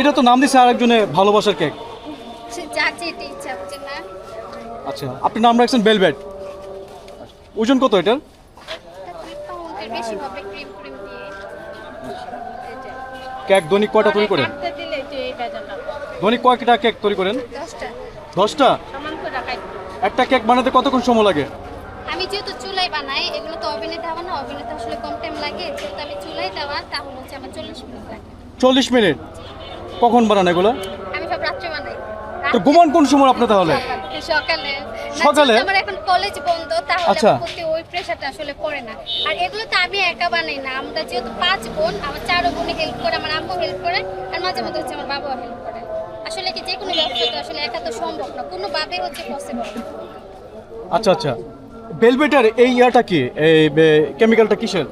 এটা তো নাম দিছে আরেকজনে ভালোবাসার কেক। আচ্ছা আপনি নাম রাখছেন বেলভেট ওজন কত এটার। কেক দৈনিক কয়টা তৈরি করেন? এই বেজানটা দৈনিক কয়টা কেক তৈরি করেন? দশটা। একটা কেক বানাতে কতক্ষণ সময় লাগে? আমি যেহেতু চুলাই বানাই এগুলো তো ওভেনে দেওয়া না ওভেনে তো আসলে কম টাইম লাগে। যেহেতু আমি চুলাই দেওয়া তাহলে হচ্ছে আমার চল্লিশ মিনিট লাগে। চল্লিশ মিনিট? কখন বানান এগুলো? আমি সব রাত্রে বানাই। তো ঘুমান কোন সময় আপনি তাহলে? সকালে। সকালে? আমার এখন কলেজ বন্ধ তাহলে আচ্ছা। প্রতি ওই প্রেশারটা আসলে পড়ে না। আর এগুলো তো আমি একা বানাই না। আমরা যেহেতু পাঁচ বোন আমার চারো বোনে হেল্প করে আমার আম্মু হেল্প করে আর মাঝে মধ্যে হচ্ছে আমার বাবাও হেল্প করে। আসলে কি যে কোনো ব্যবসা তো আসলে একা তো সম্ভব না। কোনোভাবে হচ্ছে পসিবল আচ্ছা আচ্ছা। বেলভেটের এই ইয়াটা কি? এই কেমিক্যালটা কিসের?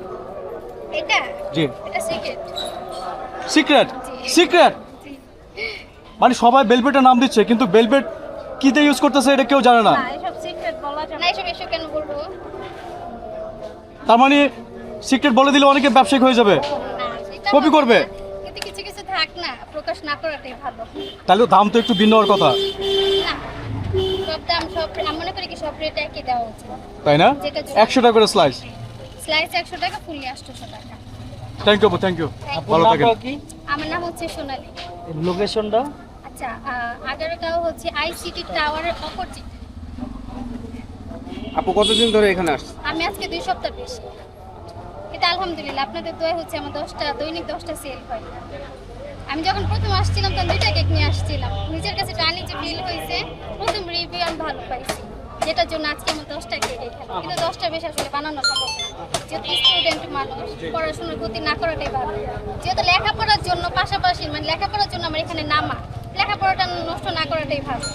এটা? জি। এটা সিক্রেট সিক্রেট সিক্রেট মানে সবাই বেলভেটের নাম দিচ্ছে কিন্তু বেলভেট কিতে ইউজ করতেছে এটা কেউ জানে না। এসব সিক্রেট বলা যায় না। এসব এসব কেন বলব? তার মানে সিক্রেট বলে দিলে অনেকে ব্যবসায়িক হয়ে যাবে। কপি করবে? না। কিন্তু কিছু কিছু থাক না প্রকাশ না করাটাই ভালো। তাহলে দাম তো একটু ভিন্ন হওয়ার কথা। না সব দাম সব আমি করি কি সব রেট একই দেওয়া উচিত। তাই না? একশো টাকা করে স্লাইস স্লাইস একশো টাকা ফুলি টাকা। থ্যাংক ইউ থ্যাংক ইউ ভালো থাকেন। আমার নাম হচ্ছে সোনালী। লোকেশনটা আচ্ছা আগারগাঁও হচ্ছে আইসিটি টাওয়ারের অপোজিট আপু কতদিন ধরে এখানে আসছে আমি আজকে দুই সপ্তাহ বেশি। কিন্তু আলহামদুলিল্লাহ আপনাদের দোয়া হচ্ছে আমার দশটা দৈনিক দশটা সেল হয়। আমি যখন প্রথম আসছিলাম তখন দুইটা কেক নিয়ে আসছিলাম। নিজের কাছে জানি যে বিল হয়েছে প্রথম রিভিউ আমি ভালো পাইছি। যেটার জন্য আজকে আমার দশটা কেক এখানে। কিন্তু দশটা বেশি আসলে বানানো সম্ভব না। যেহেতু স্টুডেন্ট মানুষ পড়াশোনার গতি না করাটাই ভালো। যেহেতু লেখাপড়ার জন্য পাশাপাশি মানে লেখাপড়ার জন্য আমার এখানে নামা লেখাপড়াটা নষ্ট না করাটাই ভালো।